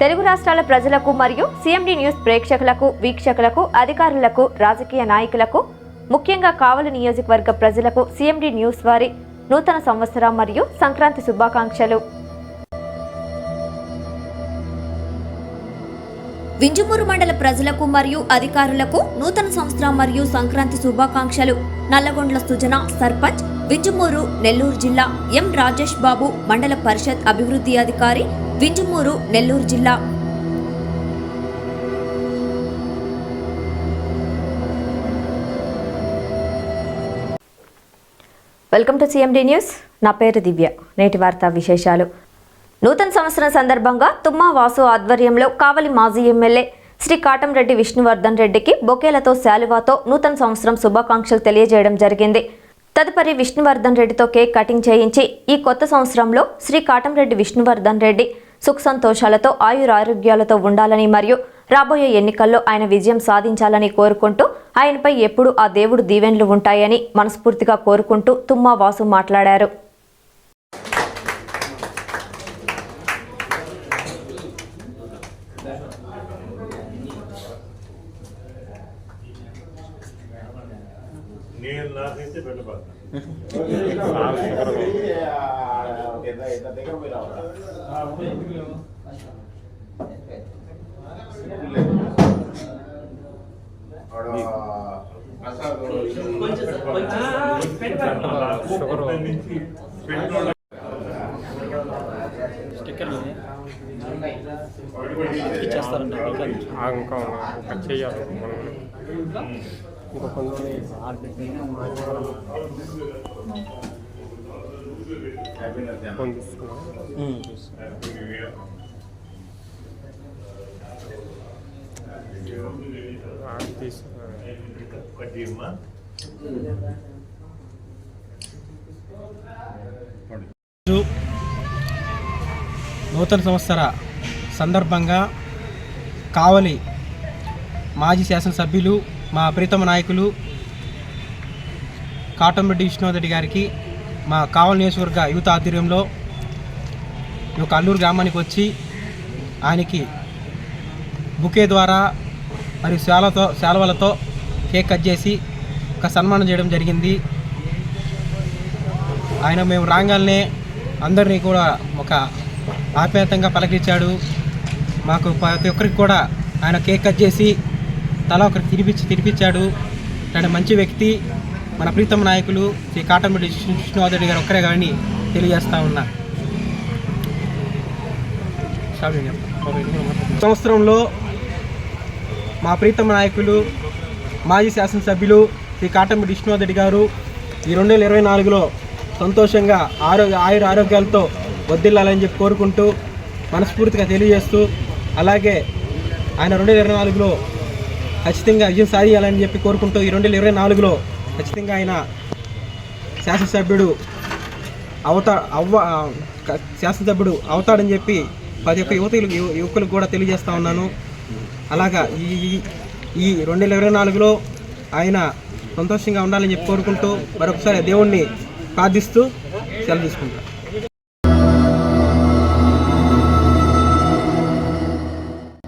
తెలుగు రాష్ట్రాల ప్రజలకు మరియు సీఎండి న్యూస్ ప్రేక్షకులకు వీక్షకులకు అధికారులకు రాజకీయ నాయకులకు ముఖ్యంగా కావలి నియోజకవర్గ ప్రజలకు సీఎండి న్యూస్ వారి నూతన సంవత్సరం మరియు సంక్రాంతి శుభాకాంక్షలు. వింజమూరు మండల ప్రజలకు మరియు అధికారులకు నూతన సంవత్సరం మరియు సంక్రాంతి శుభాకాంక్షలు. నల్లగొండ్ల సుజన సర్పంచ్ వింజమూరు నెల్లూరు జిల్లా ఎం రాజేష్ బాబు మండల పరిషత్ అభివృద్ధి అధికారి వింజమూరు నెల్లూరు జిల్లా. Welcome to CMD news. నా పేరు దివ్య. నేటి వార్తా విశేషాలు. నూతన సంవత్సరం సందర్భంగా తుమ్మా వాసు ఆధ్వర్యంలో కావలి మాజీ ఎమ్మెల్యే శ్రీ కాటంరెడ్డి విష్ణువర్ధన్ రెడ్డికి బొకేలతో శాలువాతో నూతన సంవత్సరం శుభాకాంక్షలు తెలియజేయడం జరిగింది. తదుపరి విష్ణువర్ధన్ రెడ్డితో కేక్ కటింగ్ చేయించి ఈ కొత్త సంవత్సరంలో శ్రీ కాటంరెడ్డి విష్ణువర్ధన్ రెడ్డి సుఖ సంతోషాలతో ఆయురారోగ్యాలతో ఉండాలని మరియు రాబోయే ఎన్నికల్లో ఆయన విజయం సాధించాలని కోరుకుంటూ ఆయనపై ఎప్పుడూ ఆ దేవుడు దీవెన్లు ఉంటాయని మనస్ఫూర్తిగా కోరుకుంటూ తుమ్మా వాసు మాట్లాడారు. నేను నాకైతే పెట్టుకోవడం స్టిక్కర్లు ఇచ్చేస్తారంట ఆ, ఇంకా ఇంకా చెయ్యాలి. మనం ఇంకా ఫోన్ నూతన సంవత్సర సందర్భంగా కావలి మాజీ శాసనసభ్యులు మా ప్రీతమ నాయకులు కాటంరెడ్డి విష్ణువర్ధరెడ్డి గారికి మా కావలి నియోజకవర్గ యువత ఆధ్వర్యంలో ఈ యొక్క అల్లూరు గ్రామానికి వచ్చి ఆయనకి బుకే ద్వారా మరియు శాలతో శాలవలతో కేక్ కట్ చేసి ఒక సన్మానం చేయడం జరిగింది. ఆయన మేము రాగానే అందరినీ కూడా ఒక ఆప్యాయతంగా పలకరించాడు. మాకు ప్రతి ఒక్కరికి కూడా ఆయన కేక్ కట్ చేసి తల ఒకరికి తినిపించి తినిపించాడు. ఆయన మంచి వ్యక్తి మన ప్రీతమ నాయకులు శ్రీ కాటంరెడ్డి విష్ణువాదరెడ్డి గారు ఒక్కరే కానీ తెలియజేస్తా ఉన్నా. సంవత్సరంలో మా ప్రీతమ నాయకులు మాజీ శాసనసభ్యులు శ్రీ కాటంరెడ్డి విష్ణువాదరెడ్డి గారు ఈ రెండు వేల ఇరవై నాలుగులో సంతోషంగా ఆరోగ్య ఆయుర ఆరోగ్యాలతో వద్దిల్లాలని చెప్పి కోరుకుంటూ మనస్ఫూర్తిగా తెలియజేస్తూ అలాగే ఆయన రెండు వేల ఇరవై నాలుగులో ఖచ్చితంగా విజయం సాధించాలని చెప్పి కోరుకుంటూ ఈ రెండు వేల ఇరవై నాలుగులో ఖచ్చితంగా ఆయన శాసనసభ్యుడు అవుతా అవ్వ శాసనసభ్యుడు అవుతాడని చెప్పి ప్రతి ఒక్క యువతులు యువకులకు కూడా తెలియజేస్తా ఉన్నాను. అలాగా ఈ ఈ- రెండు వేల ఇరవై నాలుగులో ఆయన సంతోషంగా ఉండాలని చెప్పి కోరుకుంటూ మరొకసారి దేవుణ్ణి ప్రార్థిస్తూ సెలవు తీసుకుంటాను.